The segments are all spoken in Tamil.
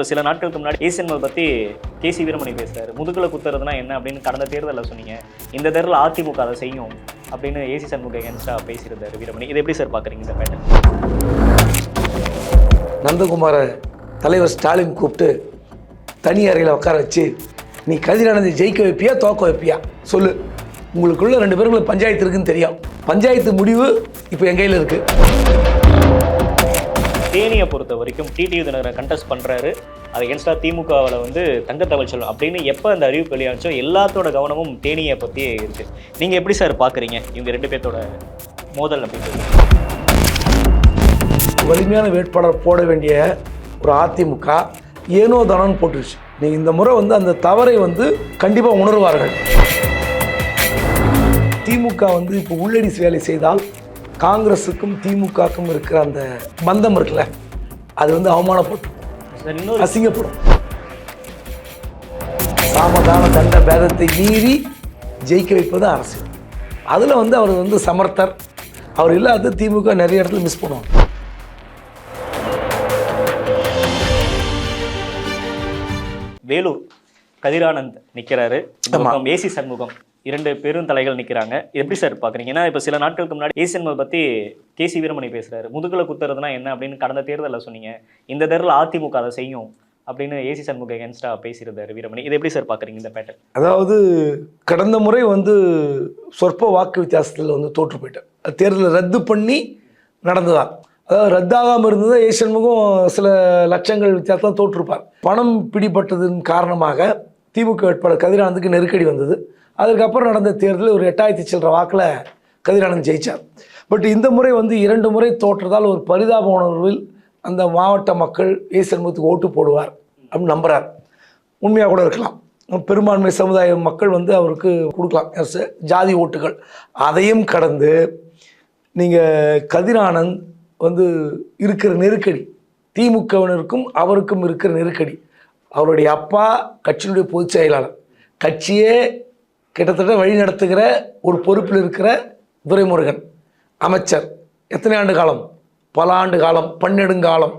இப்போ சில நாட்களுக்கு முன்னாடி ஏசியன்மல் பற்றி கேசி வீரமணி பேசுகிறார் முதுகில் குத்துறதுனா என்ன அப்படின்னு கடந்த தேர்தலில் சொன்னீங்க. இந்த தேர்தலில் அதிமுக அதை செய்யும் அப்படின்னு ஏசி சண்முக எகன்ஸ்டா பேசியிருந்தார் வீரமணி. இதை எப்படி சார் பார்க்குறீங்க இந்த பேட்டர் நந்தகுமாரை தலைவர் ஸ்டாலின் கூப்பிட்டு தனி அறையில் உட்கார வச்சு நீ கதிரானந்தை ஜெயிக்க வைப்பியா தோக்க வைப்பியா? சொல்லு. உங்களுக்குள்ள ரெண்டு பேருக்குள்ள பஞ்சாயத்து இருக்குன்னு தெரியும். பஞ்சாயத்து முடிவு இப்போ என் கையில் இருக்குது தேனியை பொறுத்த வரைக்கும் டிடிவி தினகரன் கண்டெஸ்ட் பண்ணுறாரு அது எகன்ஸ்டா திமுகவில் வந்து தங்கத்தவள் செல்வம் அப்படின்னு எப்போ அந்த அறிவிப்பு வெளியாச்சோ எல்லாத்தோட கவனமும் தேனியை பற்றியே இருக்கு. நீங்கள் எப்படி சார் பார்க்குறீங்க இவங்க ரெண்டு பேர்த்தோட மோதல் அப்படின்னு வலிமையான வேட்பாளர் போட வேண்டிய ஒரு அதிமுக ஏனோ தானோன்னு போட்டுருச்சு. நீ இந்த முறை வந்து அந்த தவறை வந்து கண்டிப்பாக உணர்வார்கள். திமுக வந்து இப்போ உள்ளடி வேலை செய்தால் காங்கிரஸுக்கும் திமுகவுக்கும் இருக்கிற அந்த பந்தம் இருக்குல்ல அது வந்து இன்னொரு அசிங்கப்படும். சாமதான தண்ட பேதத்தை மீறி ஜெயிக்க வைப்பது அரசியல் அதில் வந்து அவர் வந்து சமர்த்தர். அவர் இல்லாத திமுக நிறைய இடத்துல மிஸ் பண்ணுவாங்க. வேலூர் கதிரானந்த் நிற்கிறாரு ஏசி சண்முகம். இரண்டு பெரும் தலைகள் நிற்கிறாங்க எப்படி சார் பார்க்குறீங்க ஏன்னா இப்போ சில நாட்களுக்கு முன்னாடி ஏசியன்மல் பற்றி கேசி வீரமணி பேசுகிறாரு முதுகில் குத்துறதுனா என்ன அப்படின்னு கடந்த தேர்தலில் சொன்னீங்க. இந்த தேர்தலில் அதிமுக அதை செய்யும் அப்படின்னு ஏசி சண்முக எகன்ஸ்டா பேசியிருந்தாரு வீரமணி. இதை எப்படி சார் பார்க்குறீங்க இந்த பேட்டர் அதாவது கடந்த முறை வந்து சொற்ப வாக்கு வித்தியாசத்தில் வந்து தோற்று போயிட்டேன் அது தேர்தலை ரத்து பண்ணி நடந்ததா அதாவது ரத்தாகாமல் இருந்தது ஏசியன் முகம் சில லட்சங்கள் வித்தியாசம் தோற்றுருப்பார் பணம் பிடிபட்டதன் காரணமாக திமுக வேட்பாளர் கதிரானந்துக்கு நெருக்கடி வந்தது. அதுக்கப்புறம் நடந்த தேர்தலில் ஒரு எட்டாயிரத்தி சில்லற வாக்கில் கதிரானந்த் ஜெயித்தார் பட் இந்த முறை வந்து இரண்டு முறை தோற்றதால் ஒரு பரிதாப உணர்வில் அந்த மாவட்ட மக்கள் ஏ சண்முகத்துக்கு ஓட்டு போடுவார் அப்படின்னு நம்புகிறார் உண்மையாக கூட இருக்கலாம். பெரும்பான்மை சமுதாய மக்கள் வந்து அவருக்கு கொடுக்கலாம். எஸ் ஜாதி ஓட்டுகள். அதையும் கடந்து நீங்கள் கதிரானந்த் வந்து இருக்கிற நெருக்கடி திமுகவினருக்கும் அவருக்கும் இருக்கிற நெருக்கடி அவருடைய அப்பா கட்சியினுடைய பொதுச் செயலாளர் கட்சியே கிட்டத்தட்ட வழி நடத்துகிற ஒரு பொறுப்பில் இருக்கிற துரைமுருகன் அமைச்சர். எத்தனை ஆண்டு காலம்? பல ஆண்டு காலம் பன்னெடுங்காலம்.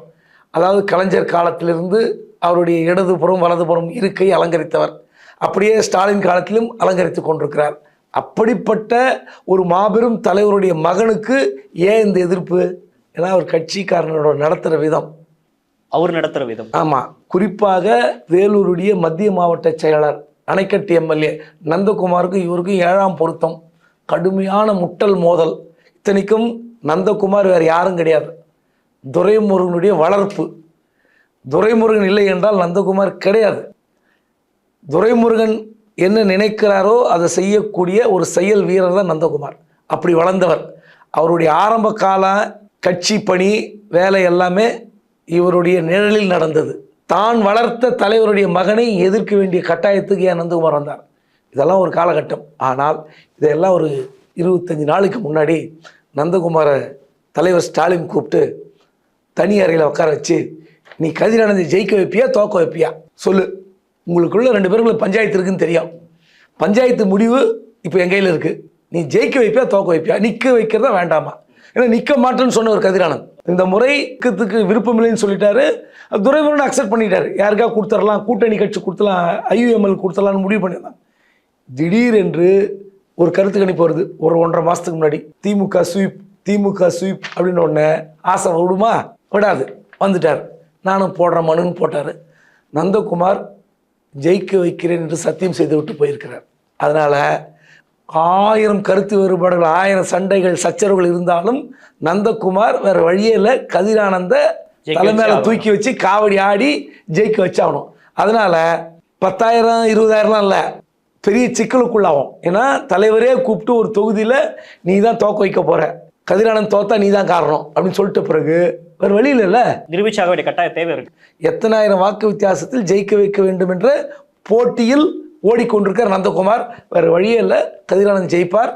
அதாவது கலைஞர் காலத்திலிருந்து அவருடைய இடதுபுறம் வலதுபுறம் இருக்கை அலங்கரித்தவர். அப்படியே ஸ்டாலின் காலத்திலும் அலங்கரித்து கொண்டிருக்கிறார். அப்படிப்பட்ட ஒரு மாபெரும் தலைவருடைய மகனுக்கு ஏன் இந்த எதிர்ப்பு? ஏன்னா அவர் கட்சிக்காரனோட நடத்துகிற விதம். அவர் நடத்துகிற விதம். ஆமாம் குறிப்பாக வேலூருடைய மத்திய மாவட்ட செயலாளர் அணைக்கட்டு எம்எல்ஏ நந்தகுமாருக்கும் இவருக்கும் ஏழாம் பொருத்தம். கடுமையான முட்டல் மோதல். இத்தனைக்கும் நந்தகுமார் வேறு யாரும் கிடையாது. துரைமுருகனுடைய வளர்ப்பு. துரைமுருகன் இல்லை என்றால் நந்தகுமார் கிடையாது. துரைமுருகன் என்ன நினைக்கிறாரோ அதை செய்யக்கூடிய ஒரு செயல் வீரர் தான் நந்தகுமார். அப்படி வளர்ந்தவர். அவருடைய ஆரம்ப கால கட்சி பணி வேலை எல்லாமே இவருடைய நிழலில் நடந்தது. தான் வளர்த்த தலைவருடைய மகனை எதிர்க்க வேண்டிய கட்டாயத்துக்கு ஏன் நந்தகுமார் வந்தார்? இதெல்லாம் ஒரு காலகட்டம். ஆனால் இதெல்லாம் ஒரு இருபத்தஞ்சி நாளுக்கு முன்னாடி நந்தகுமாரை தலைவர் ஸ்டாலின் கூப்பிட்டு தனி அறையில் உட்கார வச்சு நீ கதிரானந்தை ஜெயிக்க வைப்பியா தோக்க வைப்பியா? சொல்லு. உங்களுக்குள்ள ரெண்டு பேருக்குள்ள பஞ்சாயத்து இருக்குன்னு தெரியும். பஞ்சாயத்து முடிவு இப்போ என் கையில் இருக்குது நீ ஜெயிக்க வைப்பியா தோக்க வைப்பியா? நிற்க வைக்கிறதா வேண்டாமா? ஏன்னா நிற்க மாட்டேன்னு சொன்ன ஒரு கதிரானந்த் இந்த முறைக்கு விருப்பம் இல்லைன்னு சொல்லிட்டாரு துரைமுருகன் அக்செப்ட் பண்ணிட்டாரு. யாருக்கா கொடுத்துடலாம் கூட்டணி கட்சி கொடுத்தலாம். ஐயுஎம்எல் கொடுத்துடலாம்னு முடிவு பண்ணியிருந்தாங்க திடீரென்று ஒரு கருத்து கணிப்பு வருது. ஒரு ஒன்றரை மாதத்துக்கு முன்னாடி. திமுக ஸ்வீப் திமுக ஸ்வீப் அப்படின்னு ஒன்று ஆசை விடுமா விடாது. வந்துட்டார். நானும் போடுற மனுன்னு போட்டார். நந்தகுமார் ஜெயிக்க வைக்கிறேன் என்று சத்தியம் செய்து விட்டு போயிருக்கிறார். அதனால் ஆயிரம் கருத்து வேறுபாடுகள் ஆயிரம் சண்டைகள் சச்சரவுகள் இருந்தாலும் நந்தகுமார் வேற வழியே இல்லை. கதிரானந்த தலைமையில தூக்கி வச்சு காவடி ஆடி ஜெயிக்க வச்சாகணும். அதனால பத்தாயிரம் இருபதாயிரம்லாம் இல்லை. பெரிய சிக்கலுக்குள்ளாகும். ஏன்னா தலைவரே கூப்பிட்டு ஒரு தொகுதியில் நீ தான் தோக்க வைக்க போற. கதிரானந்த் தோத்தா நீ தான் காரணம் அப்படின்னு சொல்லிட்ட பிறகு வேறு வழி இல்லைல்ல. நிரூபிச்சாக வேண்டிய கட்டாய தேவை இருக்கு. எத்தனாயிரம் வாக்கு வித்தியாசத்தில் ஜெயிக்க வைக்க வேண்டும் என்ற போட்டியில் ஓடிக்கொண்டிருக்கார் நந்தகுமார் வேறு வழியே இல்லை கதிரானந்த் ஜெயிப்பார்.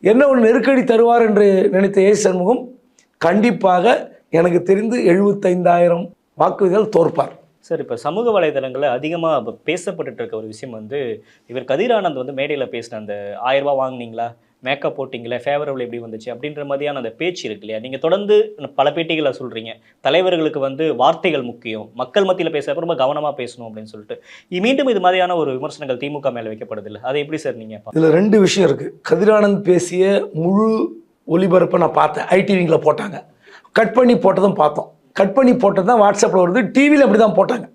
என்ன ஒரு நெருக்கடி தருவார் என்று நினைத்த ஏ. சண்முகம் கண்டிப்பாக எனக்கு தெரிந்து எழுபத்தைந்தாயிரம் வாக்குகள் தோற்பார். சார் இப்போ சமூக வலைதளங்களில் அதிகமாக இப்போ பேசப்பட்டுட்டு இருக்க ஒரு விஷயம் வந்து இவர் கதிரானந்த் வந்து மேடையில் பேசின அந்த ஆயிரம் ரூபாய் வாங்குனீங்களா? மேக்கப் போட்டிங்களா ஃபேவரபிள் எப்படி வந்துச்சு? அப்படின்ற மாதிரியான அந்த பேச்சு இருக்கு இல்லையா? நீங்கள் தொடர்ந்து பல பேட்டிகளை சொல்கிறீங்க தலைவர்களுக்கு வந்து வார்த்தைகள் முக்கியம். மக்கள் மத்தியில் பேசுகிறப்ப ரொம்ப கவனமாக பேசணும் அப்படின்னு சொல்லிட்டு. மீண்டும் இது மாதிரியான ஒரு விமர்சனங்கள் திமுக மேலே வைக்கப்படுது இல்லை? அதை எப்படி சார் நீங்கள் இதில் ரெண்டு விஷயம் இருக்குது கதிரானந்த் பேசிய முழு ஒளிபரப்பை நான் பார்த்தேன். ஐடிவிங்கில் போட்டாங்க. கட் பண்ணி போட்டதும் பார்த்தோம். கட் பண்ணி போட்டது தான் வாட்ஸ்அப்பில் வருது. டிவியில் அப்படி தான் போட்டாங்க.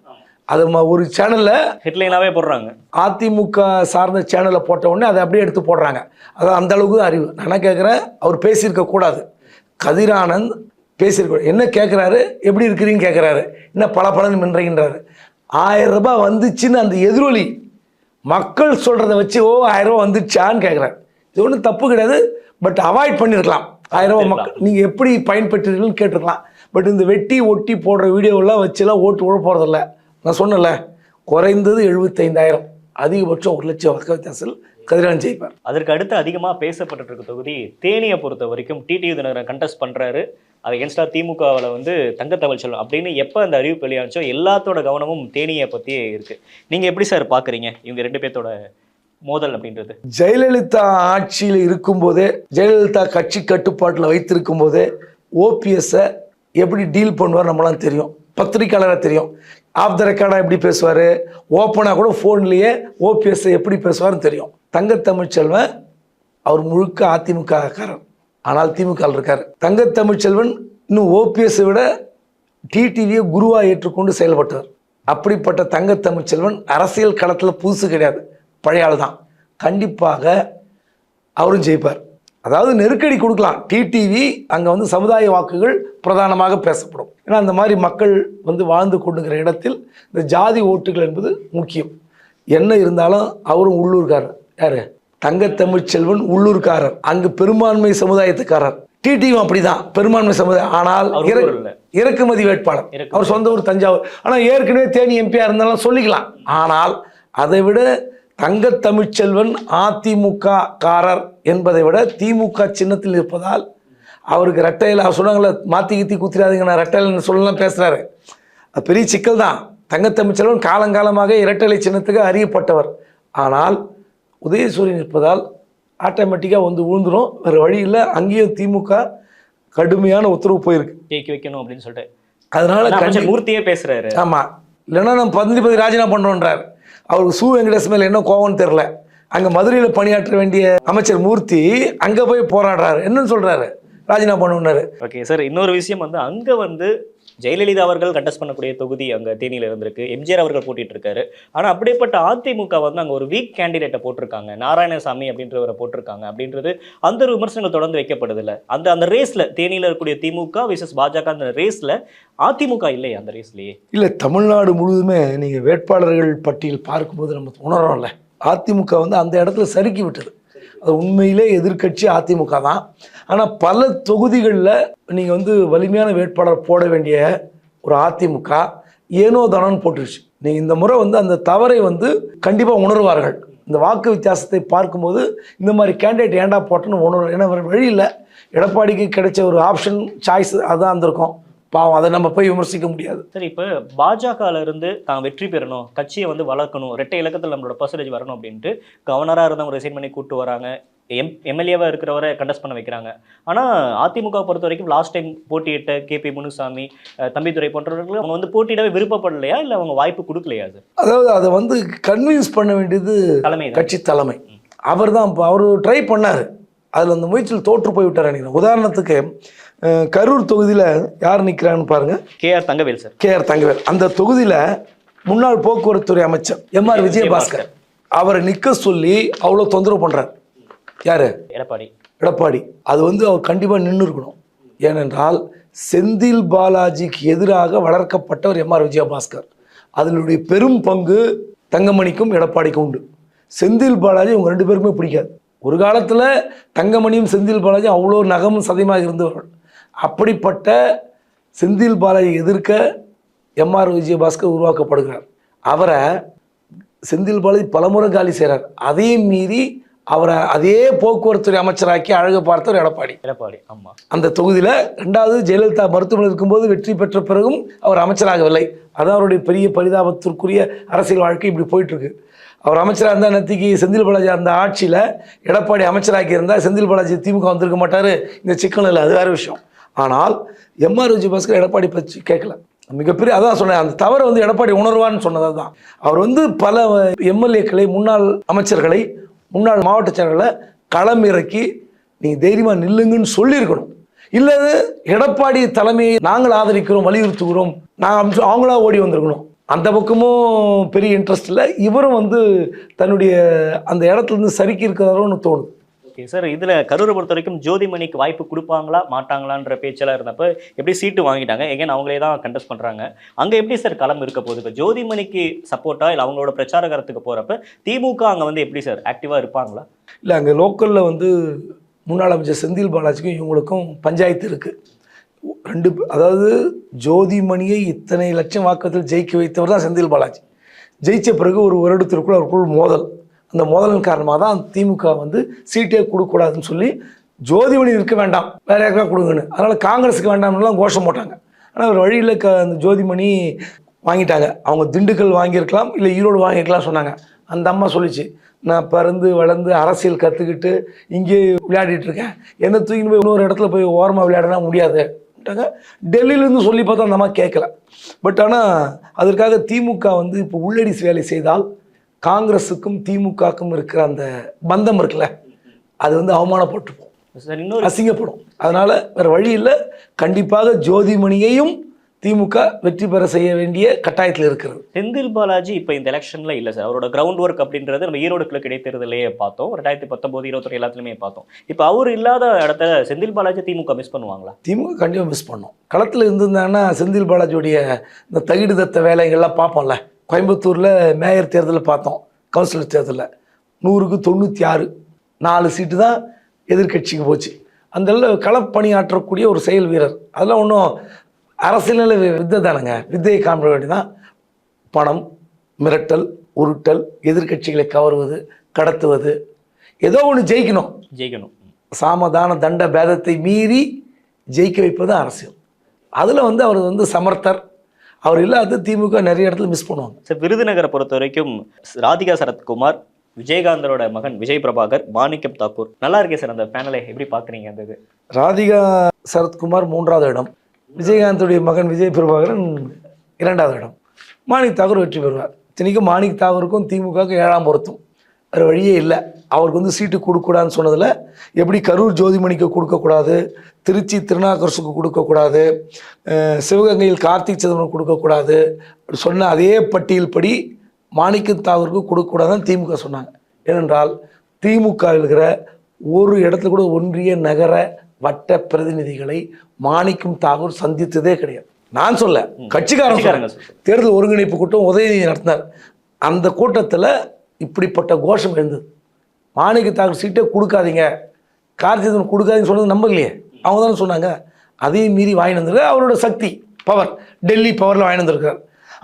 அது ஒரு சேனலில் ஹெட்லைனாகவே போடுறாங்க. அதிமுக சார்ந்த சேனலை போட்ட உடனே அதை அப்படியே எடுத்து போடுறாங்க. அது அந்த அளவுக்கு அறிவு. நான் என்ன கேட்குறேன்? அவர் பேசியிருக்க கூடாது. கதிரானந்த் பேசியிருக்க என்ன கேட்குறாரு? எப்படி இருக்கிறீங்கன்னு கேட்குறாரு. என்ன பல பலன் மின்றகின்றாரு ஆயிரம் ரூபாய் வந்துச்சுன்னு அந்த எதிரொலி மக்கள் சொல்கிறத வச்சு ஓ ஆயிரம் ரூபாய் வந்துச்சான்னு கேட்குறாரு. இது ஒன்றும் தப்பு கிடையாது. பட் அவாய்ட் பண்ணியிருக்கலாம் ஆயிரம் ரூபாய் மக்கள் நீங்கள் எப்படி பயன்பெற்றீர்கள்னு கேட்டிருக்கலாம். பட் இந்த வெட்டி ஒட்டி போடுற வீடியோவெல்லாம் வச்சுலாம் ஓட்டு உழ போகிறதில்ல நான் சொன்னல குறைந்தது எழுபத்தைந்தாயிரம். அதிகபட்சம் ஒரு லட்சம் வாக்கு வித்தியாசத்தில் கதிரான் ஜெயிப்பார். அதற்கு அடுத்து அதிகமாக பேசப்பட்டு இருக்க தொகுதி தேனியை பொறுத்த வரைக்கும் டிடிவி தினகரன் கண்டெஸ்ட் பண்ணுறாரு அது எகென்ஸ்டா திமுகவில் வந்து தங்கத்தமிழ் செல்வம் அப்படின்னு எப்போ அந்த அறிவிப்பு வெளியாச்சோ எல்லாத்தோட கவனமும் தேனியை பற்றியே இருக்குது நீங்கள் எப்படி சார் பார்க்குறீங்க இவங்க ரெண்டு பேர்த்தோட மோதல் அப்படின்றது? ஜெயலலிதா ஆட்சியில் இருக்கும்போதே ஜெயலலிதா கட்சி கட்டுப்பாட்டில் வைத்திருக்கும் போதே ஓபிஎஸ்ஸை எப்படி டீல் பண்ணுவார் நம்மளாம் தெரியும். பத்திரிக்கையாளராக தெரியும். ஆஃப் த ரெக்கார்டாக எப்படி பேசுவார்? ஓப்பனாக கூட ஃபோன்லேயே ஓபிஎஸ்ஸை எப்படி பேசுவார்னு தெரியும். தங்கத்தமிழ்ச்செல்வன் அவர் முழுக்க அதிமுகக்காரர் ஆனால் திமுக இருக்கார். இருக்கார் தங்கத்தமிழ்ச்செல்வன் இன்னும் ஓபிஎஸ்ஸை விட டிடிவியை குருவாக ஏற்றுக்கொண்டு செயல்பட்டவர் அப்படிப்பட்ட தங்கத்தமிழ்ச்செல்வன் அரசியல் களத்தில் புதுசு கிடையாது. பழைய ஆள் தான் கண்டிப்பாக அவரும் ஜெயிப்பார். அதாவது நெருக்கடி கொடுக்கலாம். டிடிவி அங்கே வந்து சமுதாய வாக்குகள் பிரதானமாக பேசப்படும். ஏன்னா அந்த மாதிரி மக்கள் வந்து வாழ்ந்து கொண்டுங்கிற இடத்தில் இந்த ஜாதி ஓட்டுகள் என்பது முக்கியம். என்ன இருந்தாலும் அவரும் உள்ளூர்காரர். யாரு? தங்கத்தமிழ் செல்வன் உள்ளூர்காரர். அங்கு பெரும்பான்மை சமுதாயத்துக்காரர். டிடியும் அப்படிதான். பெரும்பான்மை சமுதாயம் ஆனால். இறக்குமதி வேட்பாளர். அவர் சொந்த ஊர் தஞ்சாவூர். ஆனால் ஏற்கனவே தேனி எம்பியா இருந்தாலும் சொல்லிக்கலாம். ஆனால் அதை விட தங்கத்தமிழ்ச்செல்வன் அதிமுக காரர் என்பதை விட திமுக சின்னத்தில் இருப்பதால் அவருக்கு ரெட்டையில் அவர் சொன்னாங்களே மாற்றி கீத்தி குத்திராதீங்க நான் ரெட்டையில் சொல்லலாம் பேசுகிறாரு அது பெரிய சிக்கல் தான். தங்கத்தமிழ்ச்செல்வன் காலங்காலமாக இரட்டலை சின்னத்துக்கு அறியப்பட்டவர். ஆனால் உதயசூரியன் இருப்பதால் ஆட்டோமேட்டிக்காக வந்து விழுந்துரும். வேறு வழி இல்லை. அங்கேயும் திமுக கடுமையான உத்தரவு போயிருக்கு. ஜெயிக்க வைக்கணும் அப்படின்னு சொல்லிட்டு. அதனால மூர்த்தியே பேசுறாரு. ஆமா. இல்லைன்னா நம்ம பந்திபதி ராஜினாமா பண்ணுறோன்றார் அவருக்கு சு வெங்கடேஷ் மேலே என்ன கோவம்னு தெரில அங்கே மதுரையில் பணியாற்ற வேண்டிய அமைச்சர் மூர்த்தி அங்கே போய் போராடுறாரு. என்னன்னு சொல்கிறாரு ராஜினாமா பண்ணுனாரு ஓகே சார் இன்னொரு விஷயம் வந்து அங்கே வந்து ஜெயலலிதா அவர்கள் கண்டெஸ்ட் பண்ணக்கூடிய தொகுதி அங்கே தேனியில இருந்திருக்கு. எம்ஜிஆர் அவர்கள் போட்டிட்டு இருக்காரு ஆனால் அப்படிப்பட்ட அதிமுக வந்து அங்கே ஒரு வீக் கேண்டிடேட்டை போட்டிருக்காங்க. நாராயணசாமி அப்படின்றவரை போட்டிருக்காங்க. அப்படின்றது அந்த ஒரு விமர்சனங்கள் தொடர்ந்து வைக்கப்படுதில்ல அந்த அந்த ரேஸில் தேனியில் இருக்கக்கூடிய திமுக விசஸ் பாஜக அந்த ரேஸில் அதிமுக இல்லையா அந்த ரேஸ்லேயே இல்லை தமிழ்நாடு முழுவதுமே நீங்கள் வேட்பாளர்கள் பட்டியல் பார்க்கும்போது நம்ம உணரோம்ல அதிமுக வந்து அந்த இடத்துல சறுக்கி விட்டது. அது உண்மையிலே எதிர்க்கட்சி அதிமுக தான். ஆனால் பல தொகுதிகளில் நீங்கள் வந்து வலிமையான வேட்பாளர் போட வேண்டிய ஒரு அதிமுக ஏனோ தானோன்னு போட்டுருச்சு. நீங்கள் இந்த முறை வந்து அந்த தவறை வந்து கண்டிப்பாக உணர்வார்கள். இந்த வாக்கு வித்தியாசத்தை பார்க்கும்போது இந்த மாதிரி கேண்டிடேட் ஏன்டா போட்டோன்னு உணர்வு ஏன்னா வேற வழி இல்லை. எடப்பாடிக்கு கிடைச்ச ஒரு ஆப்ஷன் சாய்ஸ் அதான் இருந்திருக்கும். பாவம் அதை நம்ம போய் விமர்சிக்க முடியாது. சரி இப்போ பாஜகல இருந்து தான் வெற்றி பெறணும் கட்சியை வந்து வளர்க்கணும் ரெட்டை இலக்கத்தில் நம்மளோட பர்சன்டேஜ் வரணும் அப்படின்ட்டு கவர்னராக இருந்தவங்க ரிசைன் பண்ணி கூட்டு வராங்க. எம் எம்எல்ஏவாக இருக்கிறவரை கண்டஸ்ட் பண்ண வைக்கிறாங்க. ஆனால் அதிமுக பொறுத்த வரைக்கும் லாஸ்ட் டைம் போட்டியிட்ட கேபி முனுசாமி அஹ், தம்பிதுரை போன்றவர்கள் அவங்க வந்து போட்டியிடவே விருப்பப்படலையா? இல்லை அவங்க வாய்ப்பு கொடுக்கலையா அது? அதாவது அதை வந்து கன்வின்ஸ் பண்ண வேண்டியது தலைமை. கட்சி தலைமை. அவர் தான் அவர் ட்ரை பண்ணார். அதில் அந்த முயற்சியில் தோற்று போய் விட்டார் நினைக்கிறேன். உதாரணத்துக்கு கரூர் தொகுதியில் யார் நிற்கிறான்னு பாருங்க. K R Thangavel sir. K R Thangavel. அந்த தொகுதியில் முன்னாள் போக்குவரத்துறை அமைச்சர் எம் ஆர் விஜயபாஸ்கர் அவரை நிற்க சொல்லி அவ்வளோ தொந்தரவு பண்ணுறார் யார்? எடப்பாடி. எடப்பாடி. அது வந்து அவர் கண்டிப்பாக நின்று இருக்கணும். ஏனென்றால் செந்தில் பாலாஜிக்கு எதிராக வளர்க்கப்பட்டவர் எம் ஆர் விஜயபாஸ்கர். அதனுடைய பெரும் பங்கு தங்கமணிக்கும் எடப்பாடிக்கும் உண்டு. செந்தில் பாலாஜி இவங்க ரெண்டு பேருக்குமே பிடிக்காது. ஒரு காலத்தில் தங்கமணியும் செந்தில் பாலாஜி அவ்வளோ நகமும் சதையுமாக இருந்தவர்கள். அப்படிப்பட்ட செந்தில் பாலாஜி எதிர்க்க எம்ஆர் விஜயபாஸ்கர் உருவாக்கப்படுகிறார். அவரை செந்தில் பாலாஜி பலமுறை காலி செய்கிறார். அதையும் மீறி அவரை அதே போக்குவரத்துறை அமைச்சராக்கி அழக பார்த்தவர் எடப்பாடி. எடப்பாடி ஆமா. அந்த தொகுதியில் ரெண்டாவது ஜெயலலிதா மருத்துவமனை இருக்கும்போது வெற்றி பெற்ற பிறகும் அவர் அமைச்சராகவில்லை. அதான் அவருடைய பெரிய பரிதாபத்திற்குரிய அரசியல் வாழ்க்கை இப்படி போயிட்டு இருக்கு அவர் அமைச்சராக இருந்தால் நேற்றுக்கு செந்தில் பாலாஜி அந்த ஆட்சியில் எடப்பாடி அமைச்சராக்கி இருந்தால் செந்தில் பாலாஜி திமுக வந்திருக்க மாட்டார். இந்த சிக்கல் இல்லை அது வேறு விஷயம். ஆனால் எம்ஆர் விஜயபாஸ்கர் எடப்பாடி பற்றி கேட்கல. மிகப்பெரிய அதான் சொன்னேன் அந்த தவறை வந்து எடப்பாடி உணர்வான்னு சொன்னது தான் அவர் வந்து பல எம்எல்ஏக்களை முன்னாள் அமைச்சர்களை முன்னாள் மாவட்ட செயலர்களை களம் இறக்கி நீங்கள் தைரியமாக நில்லுங்கன்னு சொல்லியிருக்கணும். இல்லது எடப்பாடி தலைமையை நாங்கள் ஆதரிக்கிறோம் வலியுறுத்துகிறோம். நாங்கள் அவங்களா ஓடி வந்திருக்கணும். அந்த பக்கமும் பெரிய இன்ட்ரெஸ்ட் இல்லை. இவரும் வந்து தன்னுடைய அந்த இடத்துல இருந்து சறுக்கி இருக்கிறாரோன்னு தோணுது. ஓகே. சார் இதில் கரூரை பொறுத்த வரைக்கும் ஜோதிமணிக்கு வாய்ப்பு கொடுப்பாங்களா மாட்டாங்களான்ற பேச்செல்லாம் இருந்தப்போ எப்படி சீட்டு வாங்கிட்டாங்க? எங்கேன் அவங்களே தான் கண்டெஸ்ட் பண்ணுறாங்க அங்கே எப்படி சார் களம் இருக்க போகுது? இப்போ ஜோதிமணிக்கு சப்போர்ட்டாக இல்லை அவங்களோட பிரச்சாரகரத்துக்கு போகிறப்ப திமுக அங்கே வந்து எப்படி சார்? ஆக்டிவாக இருப்பாங்களா? இல்லை அங்கே லோக்கலில் வந்து முன்னாள் அமைச்சர் செந்தில் பாலாஜிக்கும் இவங்களுக்கும் பஞ்சாயத்து இருக்குது ரெண்டு அதாவது ஜோதிமணியை இத்தனை லட்சம் வாக்கத்தில் ஜெயிக்க வைத்தவர் தான் செந்தில் பாலாஜி. ஜெயிச்ச பிறகு ஒரு வருடத்திற்குள் அவருக்குள் மோதல். அந்த மோதலின் காரணமாக தான் திமுக வந்து சீட்டே கொடுக்கக்கூடாதுன்னு சொல்லி ஜோதிமணி இருக்க வேண்டாம். வேற யாருக்கா கொடுங்கன்னு. அதனால் காங்கிரஸுக்கு வேண்டாம்னுலாம் கோஷம் போட்டாங்க. ஆனால் ஒரு வழியில் க அந்த ஜோதிமணி வாங்கிட்டாங்க. அவங்க திண்டுக்கல் வாங்கியிருக்கலாம் இல்லை ஈரோடு வாங்கியிருக்கலாம் சொன்னாங்க. அந்த அம்மா சொல்லிச்சு நான் பிறந்து வளர்ந்து அரசியல் கற்றுக்கிட்டு இங்கே விளையாடிட்டு இருக்கேன். என்ன தூக்கின்னு போய் இன்னொரு இடத்துல போய் ஓரமாக விளையாடலாம் முடியாது. ட்டாங்க. டெல்லியிலேருந்து சொல்லி பார்த்தா அந்த அம்மா கேட்கல பட் ஆனால் அதற்காக திமுக வந்து இப்போ உள்ளடி வேலை செய்தால் காங்கிரஸுக்கும் திமுகவுக்கும் இருக்கிற அந்த பந்தம் இருக்குல்ல அது வந்து அவமானப்பட்டுப்போம் அசிங்கப்படும். அதனால வேற வழி இல்லை. கண்டிப்பாக ஜோதிமணியையும் திமுக வெற்றி பெற செய்ய வேண்டிய கட்டாயத்தில் இருக்கிறது. செந்தில் பாலாஜி இப்போ இந்த எலெக்ஷன்ல இல்ல சார். அவரோட கிரவுண்ட் ஒர்க் அப்படின்றது நம்ம ஈரோடு கிழக்கு இடைத்தேர்தலையே பார்த்தோம். ரெண்டாயிரத்தி பத்தொன்பது இருபத்தொரு எல்லாத்துலயுமே பார்த்தோம். இப்போ அவர் இல்லாத இடத்த செந்தில் பாலாஜி திமுக மிஸ் பண்ணுவாங்களா? திமுக கண்டிப்பாக மிஸ் பண்ணோம். களத்தில் இருந்திருந்தாங்கன்னா செந்தில் பாலாஜியுடைய இந்த தகிடு தத்த வேலைகள்லாம் பார்ப்போம்ல. கோயம்புத்தூரில் மேயர் தேர்தலில் பார்த்தோம் கவுன்சிலர் தேர்தலில் நூறுக்கு தொண்ணூற்றி ஆறு நாலு சீட்டு தான் எதிர்க்கட்சிக்கு போச்சு. அந்த களப்பணியாற்றக்கூடிய ஒரு செயல் வீரர். அதெல்லாம் ஒன்றும் அரசியலில் வித்தை தானேங்க வித்தையை காமிட வேண்டியதான் பணம் மிரட்டல் உருட்டல் எதிர்க்கட்சிகளை கவருவது கடத்துவது. ஏதோ ஒன்று ஜெயிக்கணும். ஜெயிக்கணும். சாமதான தண்ட பேதத்தை மீறி ஜெயிக்க வைப்பது அரசியல். அதில் வந்து அவர் வந்து சமர்த்தர். அவர் இல்லாத திமுக நிறைய இடத்துல மிஸ் பண்ணுவாங்க. சார் விருதுநகரை பொறுத்த வரைக்கும் ராதிகா சரத்குமார் விஜயகாந்தரோட மகன் விஜய் பிரபாகர் மாணிக்கம் தாக்கூர். நல்லா இருக்கே சார் அந்த பேனலை எப்படி பாக்குறீங்க அந்த இது? ராதிகா சரத்குமார் மூன்றாவது இடம். விஜயகாந்துடைய மகன் விஜய் பிரபாகரன் இரண்டாவது இடம். மாணிக் தாகூர் வெற்றி பெறுவார். இத்தனைக்கும் மாணிக் தாகூருக்கும் திமுகவுக்கு ஏழாம் பொருத்தம். வேறு வழியே இல்லை. அவருக்கு வந்து சீட்டு கொடுக்கூடாதுன்னு சொன்னதில் எப்படி கரூர் ஜோதிமணிக்கு கொடுக்கக்கூடாது திருச்சி திருநாக்கரசுக்கு கொடுக்கக்கூடாது சிவகங்கையில் கார்த்திக் சிதம்பரம் கொடுக்கக்கூடாது சொன்ன அதே பட்டியல் படி மாணிக்க தாகூருக்கு கொடுக்கக்கூடாதுன்னு திமுக சொன்னாங்க. ஏனென்றால் திமுக இருக்கிற ஒரு இடத்துல கூட ஒன்றிய நகர வட்ட பிரதிநிதிகளை மாணிக்கம் தாகூர் சந்தித்ததே கிடையாது. நான் சொல்ல கட்சிக்காரங்க. தேர்தல் ஒருங்கிணைப்பு கூட்டம் உதயநிதி நடத்தினார். அந்த கூட்டத்தில் இப்படிப்பட்ட கோஷம் எழுந்தது. மாணிக்க தாக்கூர் சீட்டை கொடுக்காதீங்க. கார்த்திகன் கொடுக்காதீங்கன்னு சொன்னது நம்பலையே. அவங்க தானே சொன்னாங்க. அதையும் மீறி வாங்கி வந்திருக்கார். அவரோட சக்தி பவர் டெல்லி பவரில் வாங்கி வந்திருக்கார்.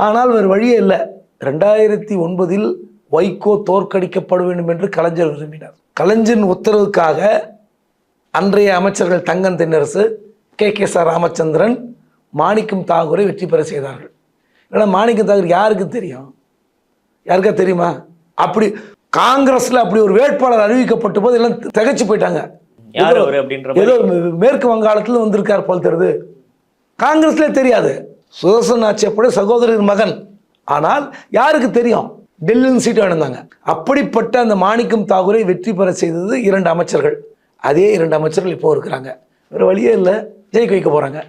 ஆனால் வேறு வழியே இல்லை. ரெண்டாயிரத்தி ஒன்பதில் வைகோ தோற்கடிக்கப்பட வேண்டும் என்று கலைஞர் விரும்பினார். கலைஞரின் உத்தரவுக்காக அன்றைய அமைச்சர்கள் Thangam Thennarasu K. K. Sir Ramachandran Manickam தாகூரை வெற்றி பெற செய்தார்கள். ஏன்னா மாணிக்கம் தாகூர் யாருக்கு தெரியும்? யாருக்கா தெரியுமா? அப்படி காங்கிரஸ்ல அப்படி ஒரு வேட்பாளர் அறிவிக்கப்பட்ட போது எல்லாம் திகைச்சு போயிட்டாங்க. யார் ஏதோ- மேற்கு வங்காளத்தில் வந்திருக்கார் போல் தெரியுது. காங்கிரஸ்ல தெரியாது. சுதர்சன் ஆட்சியப்பட சகோதரின் மகன். ஆனால் யாருக்கு தெரியும்? டெல்லியில் சீட்டு வாங்கினாங்க அப்படிப்பட்ட அந்த மாணிக்கம் தாகூரை வெற்றி பெற செய்தது இரண்டு அமைச்சர்கள். அதே இரண்டு அமைச்சர்கள் இப்போ இருக்கிறாங்க. வேறு வழியே இல்லை. ஜெயிக்க வைக்க போறாங்க.